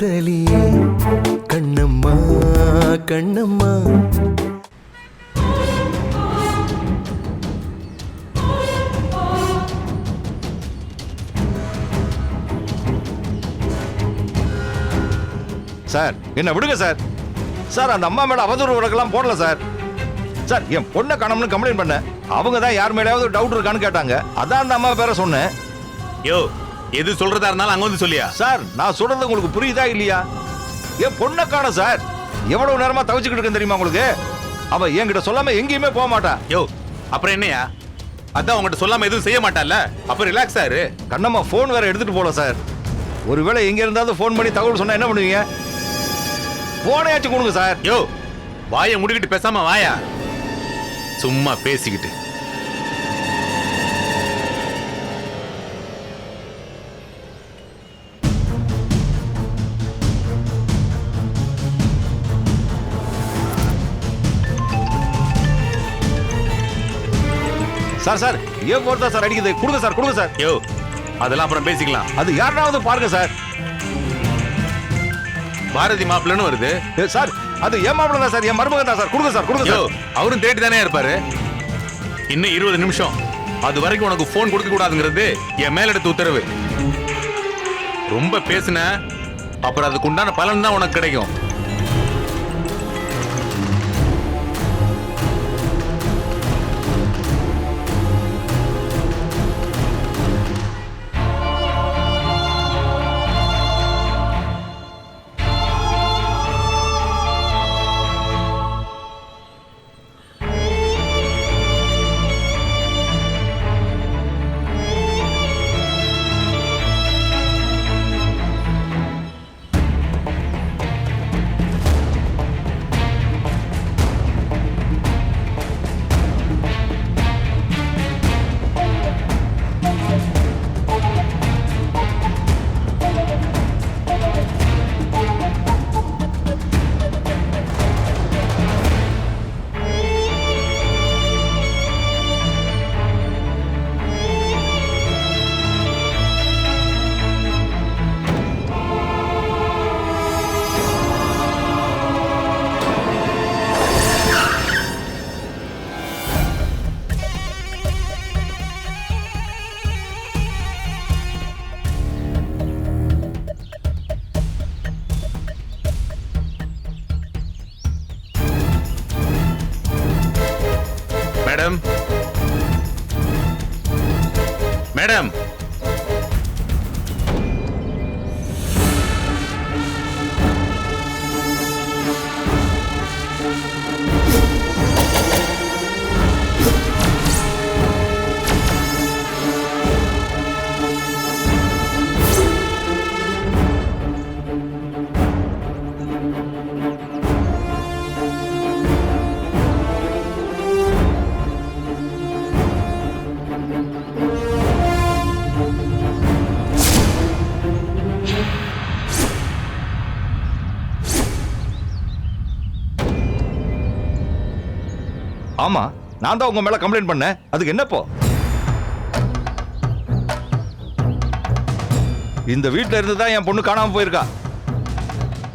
காதலியே கண்ணம்மா கண்ணம்மா. சார் என்ன விடுங்க சார். சார் அந்த அம்மா மேல அவதூறு வழக்கெல்லாம் போடல சார். சார் என் பொண்ணை காணோம்னு கம்ப்ளைண்ட் பண்ணேன். அவங்க தான் யார் மேலேயாவது டவுட் இருக்கான்னு கேட்டாங்க. அதான் அந்த அம்மா பேரை சொன்னேன். யோ எது சொல்றதா இருந்தாலும் அங்க வந்து சொல்லியா? சார் நான் சொல்றது உங்களுக்கு புரியுதா இல்லையா? என் பொண்ணை காணோம் சார். எவ்வளவு நேரமா தவிச்சுக்கிட்டு இருக்கேன் தெரியுமா உங்களுக்கு? அவ என்கிட்ட சொல்லாம எங்கேயுமே போக மாட்டா. யோ அப்புறம் என்னையா? அதான் உங்ககிட்ட சொல்லாம எதுவும் செய்ய மாட்டால அப்ப ரிலாக்ஸ் ஆரு கண்ணம்மா ஃபோன் வேற எடுத்துட்டு போல சார். ஒருவேளை எங்க இருந்தாவது ஃபோன் பண்ணி தகவல் சொன்னா என்ன பண்ணுவீங்க? போனையாச்சும் கொடுங்க சார். யோ வாயை முடிக்கிட்டு பேசாம வாயா? சும்மா பேசிக்கிட்டு. சார் சார் ஏன் தான் சார் அடிக்குது. கொடுங்க சார் கொடுங்க சார். யோ அதெல்லாம் அப்புறம் பேசிக்கலாம். அது யாருனாவது பாருங்க சார். பாரதி மாப்பிள்ளன்னு வருது. சார் அது என் மாப்பிள்ள தான் சார் என் மருமகன் தான் சார். கொடுங்க சார் கொடுங்க யோ சார். அவரும் தேடி தானே இருப்பாரு? இன்னும் இருபது நிமிஷம். அது வரைக்கும் உனக்கு போன் கொடுக்க கூடாதுங்கிறது என் மேலெடுத்த உத்தரவு. ரொம்ப பேசுன அப்புறம் அதுக்கு உண்டான பலன் தான் உனக்கு கிடைக்கும். நான் தான் உங்க மேல கம்ப்ளைண்ட் பண்ணேன். அதுக்கு என்னப்போ? இந்த வீட்ல இருந்து தான் என் பொண்ணு காணாம போயிருக்கா.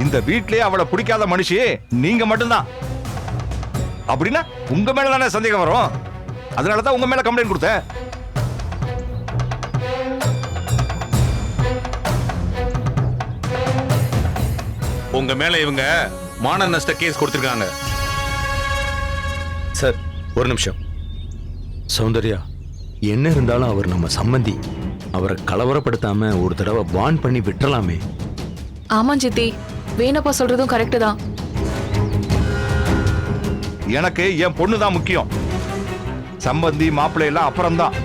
இந்த வீட்லயே அவளை பிடிக்காத மனுஷி நீங்க மட்டும்தான். அப்படின்னா உங்க மேல தானே சந்தேகம் வரும். அதனால தான் உங்க மேல கம்ப்ளைண்ட் கொடுத்தேன். உங்க மேல இவங்க மான நஷ்ட கேஸ் கொடுத்திருக்காங்க. ஒரு நிமிஷம். சௌந்தர்யா என்ன இருந்தாலும் அவர் நம்ம சம்மந்தி. அவரை கலவரப்படுத்தாம ஒரு தடவை வான் பண்ணி விட்டுறலாமே. ஆமா சித்தி வேணப்பா சொல்றதும் கரெக்டு தான். எனக்கு என் பொண்ணு தான் முக்கியம். சம்பந்தி மாப்பிள்ளை எல்லாம் அப்புறம்தான்.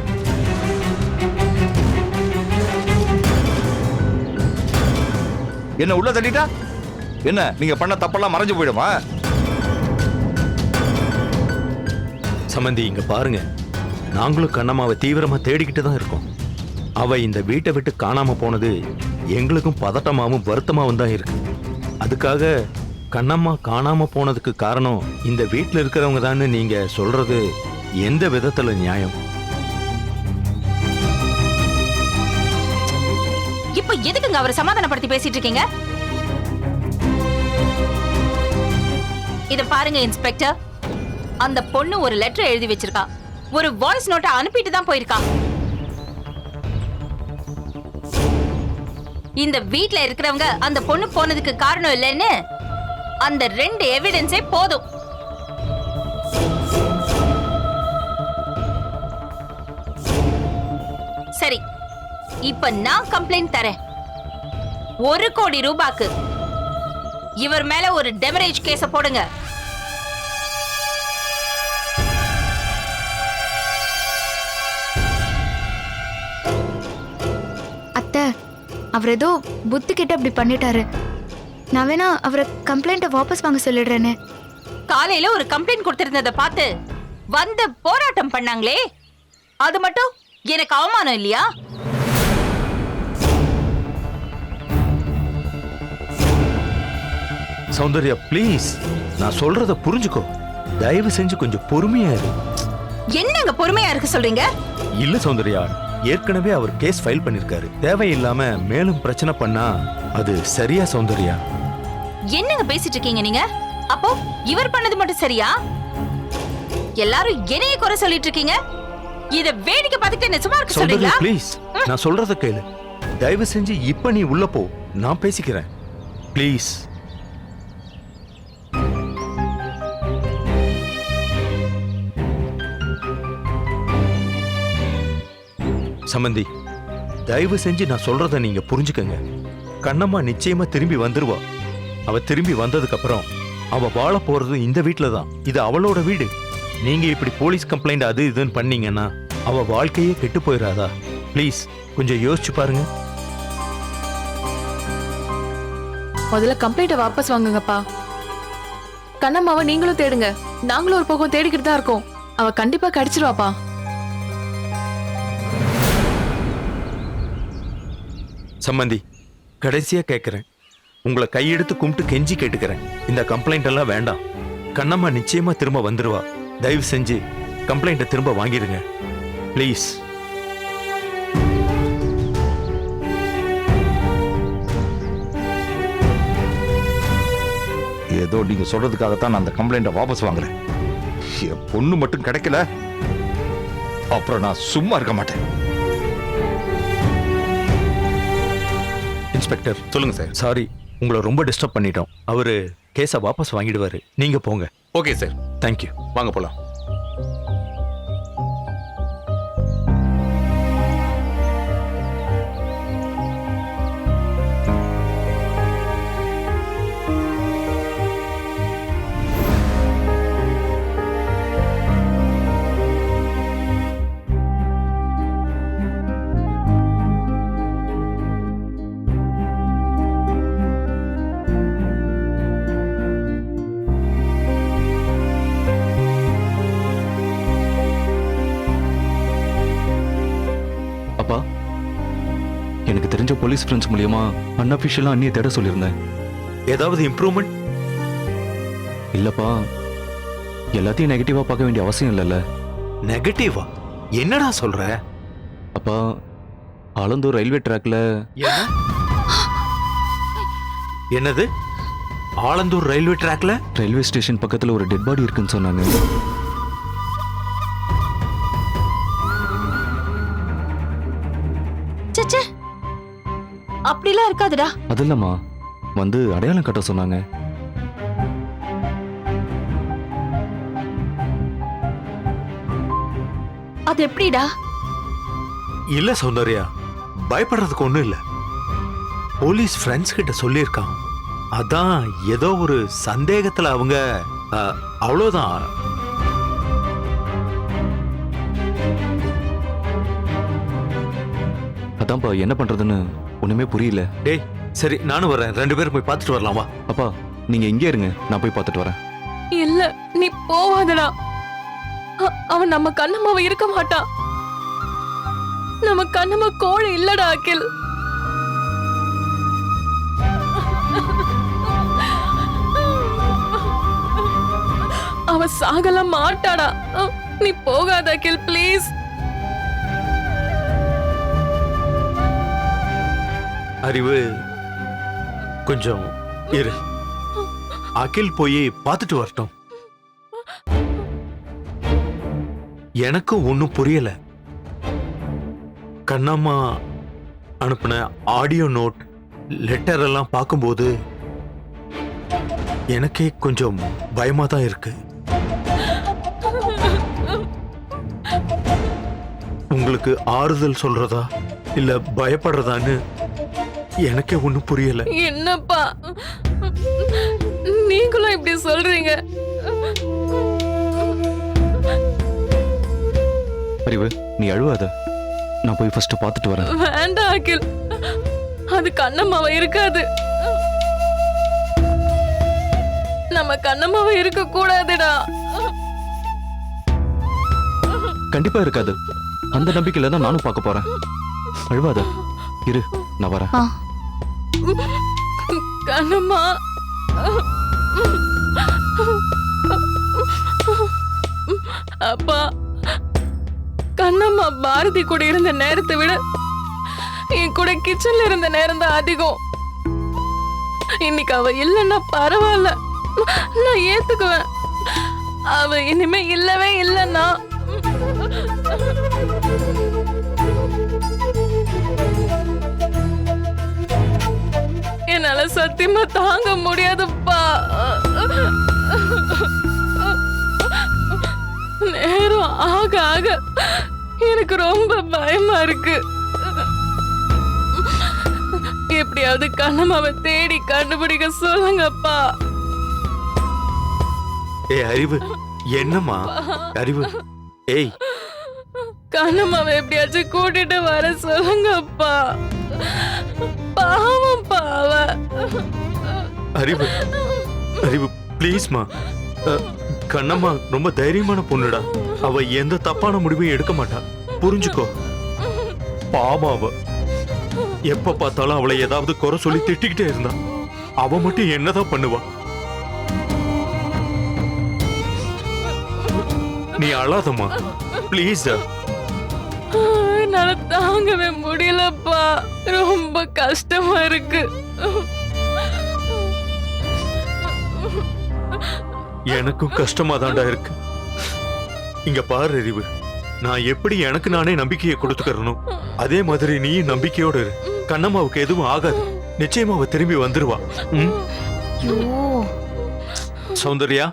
என்ன உள்ள தள்ளிட்டா? என்ன நீங்க பண்ண தப்பெல்லாம் மறைஞ்சு போயிடுமா? சம்மந்தி இங்க பாருங்க. நாங்களும் கண்ணம்மாவை தீவிரமா தேடிக்கிட்டு தான் இருக்கோம். அவ இந்த வீட்டை விட்டு காணாம போனது எங்களுக்கும் பதட்டமாகவும் வருத்தமாகவும் தான் இருக்கு. அதுக்காக கண்ணம்மா காணாம போனதுக்கு காரணம் இந்த வீட்டில் இருக்கிறவங்க தான் நீங்க சொல்றது எந்த விதத்துல நியாயம்? இப்ப எதுக்குங்க அவரை சமாதானப்படுத்தி பேசிட்டு இருக்கீங்க? இத பாருங்க இன்ஸ்பெக்டர். அந்த பொண்ணு ஒரு லெட்டர் எழுதி வச்சிருக்கா. ஒரு வாய்ஸ் நோட்டை அனுப்பிட்டு தான் போயிருக்கா. இந்த வீட்ல இருக்கிறவங்க அந்த பொண்ணு போனதுக்கு காரணம் இல்லைன்னு அந்த ரெண்டு எவிடன்ஸே போதும். சரி இப்ப நான் கம்ப்ளைண்ட் தரேன். ஒரு கோடி ரூபாய்க்கு இவர் மேல ஒரு டெமரேஜ் கேஸ போடுங்க. அவர் ஏதோ புத்தி கிட்ட அப்படி பண்ணிட்டாரு. நான் வேணா அவரை கம்ப்ளைண்ட்டை வாபஸ் வாங்க சொல்லிடுறேனே காலையில ஒரு கம்ப்ளைண்ட் கொடுத்திருந்ததை பார்த்து வந்து போராட்டம் பண்ணாங்களே. அது மட்டும் எனக்கு அவமானம் இல்லையா? சௌந்தர்யா ப்ளீஸ் நான் சொல்றத புரிஞ்சுக்கோ. தயவு செஞ்சு கொஞ்சம் பொறுமையா இரு. என்னங்க பொறுமையா இருக்க சொல்றீங்க? இல்ல சௌந்தர்யா ஏற்கனவே அவர் கேஸ் ஃபைல் பண்ணிருக்காரு. தேவையில்லாம மேலும் பிரச்சனை பண்ணா அது சரியா சௌந்தர்யா? என்னங்க பேசிட்டு இருக்கீங்க நீங்க? அப்போ இவர் பண்ணது மட்டும் சரியா? எல்லாரும் என்னைய குறை சொல்லிட்டு இருக்கீங்க? இத வேடிக்கை பார்த்துட்டு நிஜமா இருக்க சௌந்தர்யா சொல்றீங்களா? ப்ளீஸ் நான் சொல்றத கேளு. தயவு செஞ்சு இப்ப நீ உள்ள போ. நான் பேசிக்கிறேன். ப்ளீஸ் சமந்தி தயவு செஞ்சு நான் சொல்றத நீங்க புரிஞ்சுக்கங்க. கண்ணம்மா நிச்சயமா திரும்பி வந்துருவா. அவ திரும்பி வந்ததுக்கு அப்புறம் அவ வாழ போறது இந்த வீட்டில தான் இது அவளோட வீடு. நீங்க இப்படி போலீஸ் கம்ப்ளைண்ட் அது இதுன்னு பண்ணீங்கன்னா அவ வாழ்க்கையே கெட்டு போயிடாதா ப்ளீஸ் கொஞ்சம் யோசிச்சு பாருங்க. முதல்ல கம்ப்ளைண்ட்டை வாபஸ் வாங்குங்கப்பா. கண்ணம்மாவை நீங்களும் தேடுங்க. நாங்களும் ஒரு பக்கம் தேடிக்கிட்டு தான் இருக்கோம். அவ கண்டிப்பா கடிச்சிருவாப்பா. சம்மந்தி கடைசியா கேட்கிறேன் உங்களை கையெடுத்து கும்பிட்டு கெஞ்சி கேட்டுக்கிறேன். இந்த கம்ப்ளைண்ட் எல்லாம் வேண்டாம். கண்ணம்மா நிச்சயமா திரும்ப வந்துருவா. தயவு செஞ்சு கம்ப்ளைண்ட்டை திரும்ப வாங்கிடுங்க. ப்ளீஸ் ஏதோ நீங்க சொல்றதுக்காகத்தான் நான் அந்த கம்ப்ளைண்ட்டை வாபஸ் வாங்குறேன். என் பொண்ணு மட்டும் கிடைக்கல. அப்புறம் நான் சும்மா இருக்க மாட்டேன். இன்ஸ்பெக்டர். சொல்லுங்க சார். சாரி உங்களை ரொம்ப டிஸ்டர்ப் பண்ணிட்டோம். அவரு கேஸை வாபஸ் வாங்கிடுவாரு. நீங்க போங்க. ஓகே சார் தேங்க்யூ வாங்க போலாம். போலீஸ் ஃப்ரெண்ட்ஸ் மூலியமா அன்அஃபிஷியலாக அண்ணியை தேட சொல்லியிருந்தேன். ஏதாவது இம்ப்ரூவ்மெண்ட் இல்லப்பா. எல்லாத்தையும் நெகட்டிவா பார்க்க வேண்டிய அவசியம் இல்லைல்ல. நெகட்டிவா என்னடா சொல்ற? அப்பா ஆலந்தூர் ரயில்வே ட்ராக்ல என்ன? என்னது? ஆலந்தூர் ரயில்வே ட்ராக்ல? ரயில்வே ஸ்டேஷன் பக்கத்துல ஒரு டெட் பாடி இருக்குன்னு சொன்னாங்க. இருக்காதுடா அது இல்லம்மா. வந்து அடையாளம் கட்ட சொன்னாங்க. அது எப்படிடா? இல்ல சௌந்தர்யா பயப்படுறதுக்கு ஒண்ணும் இல்ல. போலீஸ் ஃப்ரெண்ட்ஸ் கிட்ட சொல்லியிருக்கான். அதான் ஏதோ ஒரு சந்தேகத்துல அவங்க அஹ், அதான்ப்பா என்ன பண்றதுன்னு ஒண்ணுமே புரியல. டேய் சரி நானும் வரேன் ரெண்டு பேரும் போய் பார்த்துட்டு வரலாம் வா. அப்பா நீங்க இங்கே இருங்க. நான் போய் பார்த்துட்டு வரேன். இல்ல நீ போவாதடா. அ- அவன் நம்ம கண்ணம்மாவை இருக்க மாட்டான் நம்ம கண்ணம்மா கோழி இல்லடா அகில். அவ சாகல மாட்டாடா. அ, நீ போகாத அகில் ப்ளீஸ் அறிவு. கொஞ்சம் இரு. அகில் போய் பார்த்துட்டு வரட்டும். எனக்கு ஒன்றும் புரியல. கண்ணம்மா அனுப்பின ஆடியோ நோட் லெட்டர் எல்லாம் பார்க்கும்போது எனக்கே கொஞ்சம் பயமா தான் இருக்கு. உங்களுக்கு ஆறுதல் சொல்றதா? இல்ல பயப்படுறதான்னு எனக்கே ஒன்றும் புரியல. என்னப்பா? நீங்களும் இப்படி சொல்றீங்க. அறிவு நீ அழுவாத. நான் போய் ஃபர்ஸ்ட் பார்த்துட்டு வரேன். வேண்டாம் அகில். அது கண்ணம்மாவ இருக்காது. நம்ம கண்ணம்மாவ இருக்க கூடாதுடா கண்டிப்பா இருக்காது. அந்த நம்பிக்கையில தான் நானும் பார்க்க போறேன். அழுவாத. இரு நான் வரேன். அண்ணம்மா. அப்பா கண்ணம்மா பாரதி கூட இருந்த நேரத்தை விட என் கூட கிச்சன்ல இருந்த நேரம் தான் அதிகம். இன்னைக்கு அவ இல்லைன்னா பரவாயில்ல. நான் ஏத்துக்குவேன். அவ இனிமே இல்லவே இல்லைன்னா சத்தியமா தாங்க முடியாதுப்பா. நேரம் ஆக ஆக எனக்கு ரொம்ப பயமா இருக்கு. எப்படியாவது கண்ணமாவை தேடி கண்டுபிடிக்க சொல்லுங்கப்பா. ஏய் அறிவு. என்னம்மா? அறிவு. ஏய். கண்ணம்மாவை எப்படியாச்சும் கூட்டிட்டு வர சொல்லுங்கப்பா. பாவம்ப்பா அவ அறிவு அறிவு ப்ளீஸ்மா கண்ணம்மா ரொம்ப தைரியமான பொண்ணுடா. அவ எந்த தப்பான முடிவையும் எடுக்க மாட்டா. புரிஞ்சுக்கோ. பாவம் அவ. எப்ப பார்த்தாலும் அவளை ஏதாவது குறை சொல்லி திட்டிக்கிட்டே இருந்தா. அவ மட்டும் என்னதான் பண்ணுவா? நீ அழாதம்மா. ப்ளீஸ் என்னால தாங்கவே முடியலப்பா. ரொம்ப கஷ்டமா இருக்கு. எனக்கும் கஷ்டமா தாண்டா இருக்கு. இங்க பாரு அறிவு நான் எப்படி எனக்கு நானே நம்பிக்கையை கொடுத்துக்கறனோ அதே மாதிரி நீ நம்பிக்கையோட இரு. கண்ணம்மாவுக்கு எதுவும் ஆகாது. நிச்சயமா அவ திரும்பி வந்துருவா. சௌந்தர்யா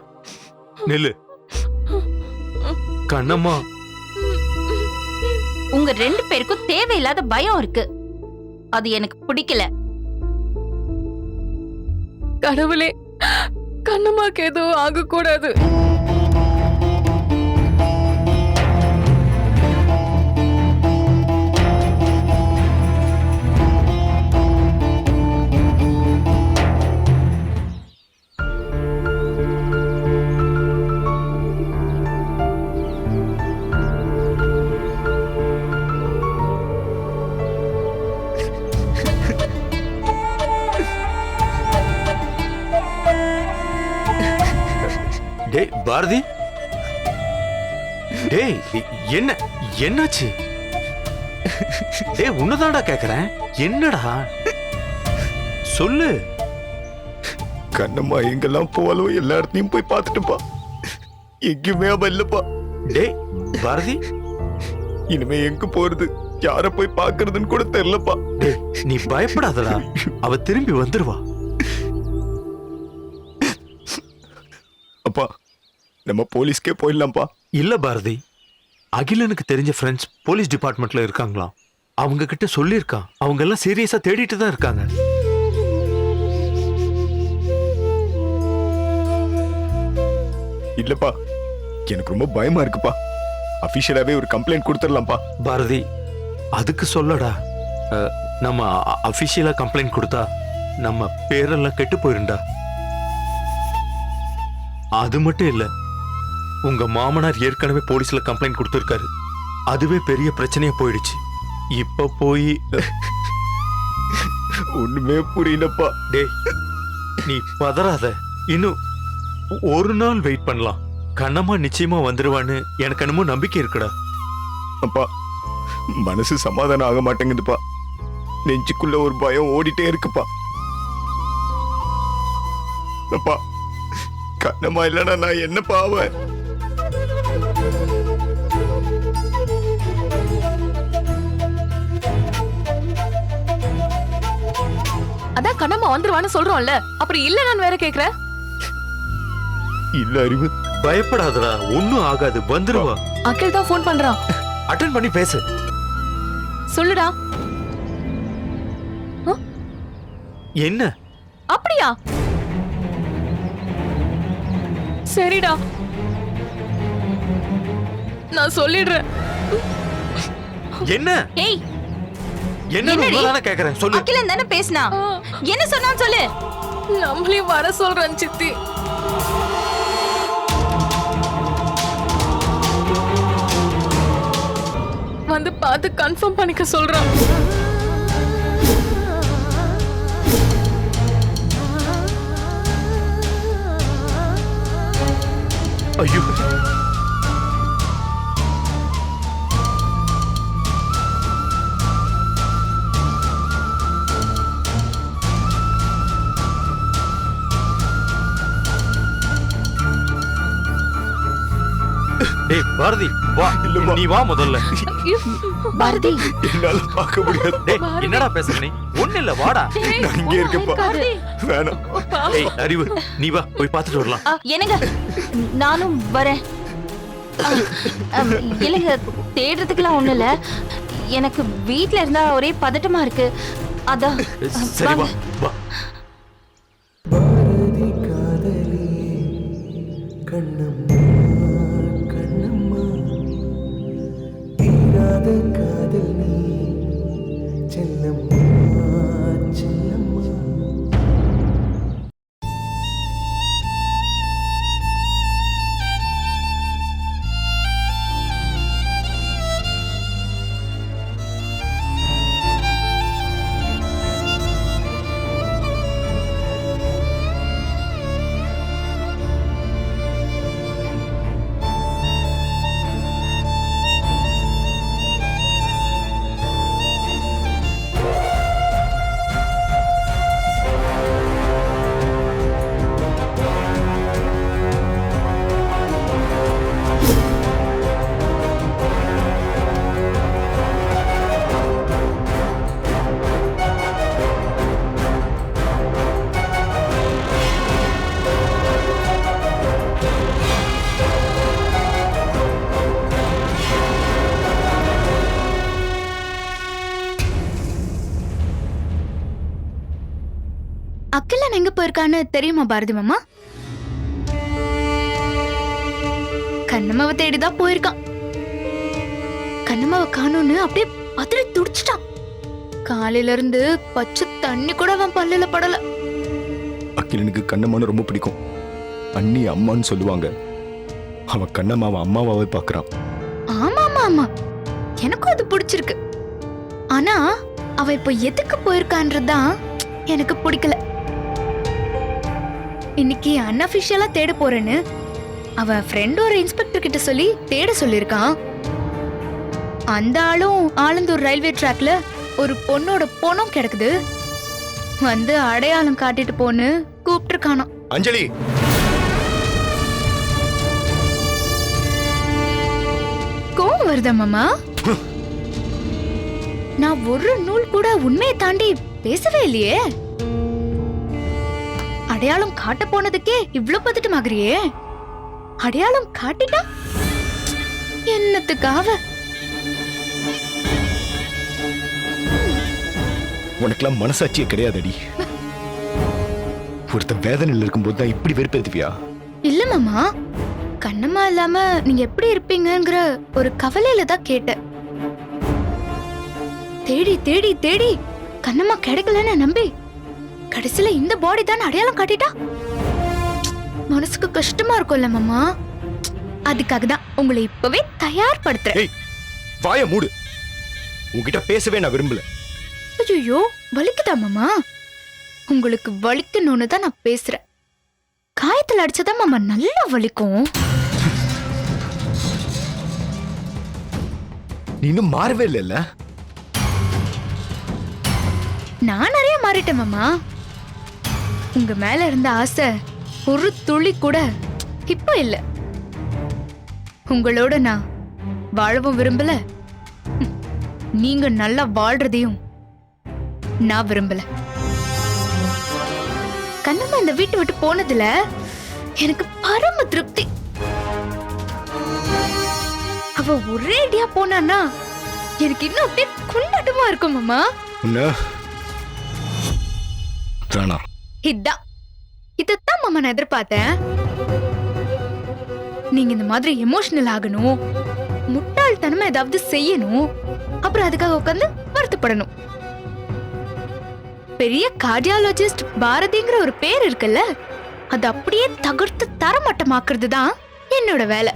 நில்லு. கண்ணம்மா. உங்க ரெண்டு பேருக்கும் தேவையில்லாத பயம் இருக்கு. அது எனக்கு பிடிக்கல. கடவுளே கண்ணம்மாக்கு எதுவும் ஆகக்கூடாது. பாரதி? டேய் என்ன என்னாச்சு? டேய் உன்னதான்டா கேக்குறேன். என்னடா? சொல்லு. கண்ணம்மா எங்கெல்லாம் போவாலோ எல்லா இடத்துலயும் போய் பார்த்துட்டுப்பா. எங்கேயுமே அவ இல்லப்பா. டேய் பாரதி. இனிமே எங்க போறது? யார போய் பார்க்கறதுன்னு கூட தெரியலப்பா. டேய் நீ பயப்படாதடா. அவ திரும்பி வந்துருவா. அப்பா நம்ம போலீஸ்க்கே போயிடலாம்ப்பா. இல்ல பாரதி அகிலனுக்கு தெரிஞ்ச ஃப்ரெண்ட்ஸ் போலீஸ் டிபார்ட்மெண்ட்ல இருக்காங்களாம் அவங்க கிட்ட சொல்லியிருக்கான். அவங்க எல்லாம் சீரியஸா தேடிட்டு தான் இருக்காங்க. இல்லப்பா எனக்கு ரொம்ப பயமா இருக்குப்பா. அபிஷியலாவே ஒரு கம்ப்ளைண்ட் கொடுத்துடலாம்ப்பா. பாரதி அதுக்கு சொல்லடா. அஹ், நம்ம அபிஷியலா கம்ப்ளைண்ட் கொடுத்தா நம்ம பேரெல்லாம் கெட்டு போயிருண்டா அது மட்டும் இல்ல உங்க மாமனார் ஏற்கனவே போலீஸ்ல கம்ப்ளைண்ட் கொடுத்திருக்காரு. அதுவே பெரிய பிரச்சனையா போயிடுச்சு. இப்ப போய் ஒண்ணுமே புரியலப்பா. டேய் நீ பதறாத. இன்னும் ஒரு நாள் வெயிட் பண்ணலாம். கண்ணம்மா நிச்சயமா வந்துருவான்னு எனக்கு என்னமோ நம்பிக்கை இருக்குடா. அப்பா மனசு சமாதானம் ஆக மாட்டேங்குதுப்பா. நெஞ்சுக்குள்ள ஒரு பயம் ஓடிட்டே இருக்குப்பா. அப்பா கண்ணம்மா இல்லைன்னா நான் என்ன பாவேன் கண்ணம்மா வந்துருவான்னு சொல்றோம்ல. அப்புறம் இல்ல நான் வேற கேக்குறேன். இல்ல அறிவு. பயப்படாதடா. ஒன்னும் ஆகாது. வந்துருவா. அகில் தான் ஃபோன் பண்றான். அட்டன் பண்ணி பேசு. சொல்லுடா. என்ன? அப்படியா? சரிடா. நான் சொல்லிடுறேன். என்ன? ஏய் என்ன கேக்குறேன் சொல்லு. அகிலன் தானே பேசினா? என்ன சொன்னான்னு சொல்லு. நம்மளையும் வர சொல்றேன் சித்தி. வந்து பார்த்து கன்ஃபார்ம் பண்ணிக்க சொல்றான். ஐயோ. டேய் பாரதி வா. நீ வா முதல்ல. பாரதி. என்னால பார்க்க முடியாது. டேய் என்னடா பேசுற நீ? ஒண்ணு இல்ல வாடா. நான் இங்கே இருக்கேன்ப்பா. வேணாம். டேய் அறிவு நீ வா போய் பார்த்துட்டு வரலாம். என்னங்க? நானும் வரேன். இல்லைங்க தேடுறதுக்குலாம் ஒண்ணும் இல்ல. எனக்கு வீட்ல இருந்தா ஒரே பதட்டமா இருக்கு. அதான். சரி வா. வா. பாரதி காதல் நீ. போயிருக்கான்னு தெரியுமா பாரதி மாமா? கண்ணம்மாவை தேடிதான் போயிருக்கான். கண்ணம்மாவை காணோன்னு அப்படியே பத்திரி துடிச்சிட்டான். காலையில இருந்து பச்சை தண்ணி கூட அவன் பல்லுல படல. அகிலனுக்கு கண்ணம்மான்னு ரொம்ப பிடிக்கும். அண்ணி அம்மான்னு சொல்லுவாங்க. அவன் கண்ணம்மாவை அம்மாவாவே பார்க்கறான். ஆமா ஆமா ஆமா. எனக்கும் அது பிடிச்சிருக்கு. ஆனா அவ இப்ப எதுக்கு போயிருக்கான்றதுதான் எனக்கு பிடிக்கல. இன்னைக்கு அன்அபிஷியலா தேட போறேன்னு அவ ஃப்ரெண்ட் ஒரு இன்ஸ்பெக்டர் கிட்ட சொல்லி தேட சொல்லிருக்கான் அந்த ஆளும் ஆலந்தூர் ரயில்வே ட்ராக்ல ஒரு பொண்ணோட பொண்ணும் கிடக்குது. வந்து அடையாளம் காட்டிட்டு போன்னு கூப்பிட்டுருக்கானாம். அஞ்சலி! கோவம் வருதா மாமா? நான் ஒரு நூல் கூட உண்மையை தாண்டி பேசவே இல்லையே. அடையாளம் காட்ட போனதுக்கே இவ்ளோ பதட்டமாகறியே? அடையாளம் காட்டிட்டா? என்னத்துக்காக? உனக்கெல்லாம் மனசாட்சியே கிடையாதடி. ஒருத்தன் வேதனையில் இருக்கும்போது தான் இப்படி வெறுப்பேத்துவியா? இல்ல மாமா. கண்ணம்மா இல்லாம நீங்க எப்படி இருப்பீங்கங்கிற ஒரு கவலையில தான் கேட்டேன். தேடி தேடி தேடி கண்ணம்மா கிடைக்கலன்னு நம்பி கடைசியில இந்த பாடி தான் அடையாளம் காட்டிட்டா? மனசுக்கு கஷ்டமா இருக்கும்ல மாமா. அதுக்காக தான் உங்களை இப்பவே தயார்படுத்துறேன். வாய மூடு. உன்கிட்ட பேசவே நான் விரும்பல. ஐயோ வலிக்குதா மாமா? உங்களுக்கு வலிக்கணும்னு தான் நான் பேசுறேன். காயத்துல அடிச்சதான் மாமா நல்லா வலிக்கும். நீ இன்னும் மாறவே இல்லைல்ல? நான் நிறைய மாறிட்டேன் மாமா. உங்க மேல இருந்த ஆசை ஒரு துளி கூட இப்போ இல்ல. உங்களோட நான் வாழவும் விரும்பல. நீங்க நல்லா வாழ்றதையும் நான் விரும்பல. கண்ணம்மா இந்த வீட்டை விட்டு போனதுல எனக்கு பரம திருப்தி. அவ ஒரே அடியா போனானா எனக்கு இன்னும் அப்படியே கொண்டாட்டமா இருக்கும் மாமா வேணாம் வேணாம் இதான் இதத்தான் மாமா நான் எதிர்பார்த்தேன். நீங்க இந்த மாதிரி எமோஷனல் ஆகணும். முட்டாள்தனமா ஏதாவது செய்யணும். அப்புறம் அதுக்காக உட்காந்து வருத்தப்படணும். பெரிய கார்டியாலஜிஸ்ட் பாரதிங்கிற ஒரு பேர் இருக்குல்ல அது அப்படியே தகர்த்து தரமட்டமாக்குறது தான் என்னோட வேலை.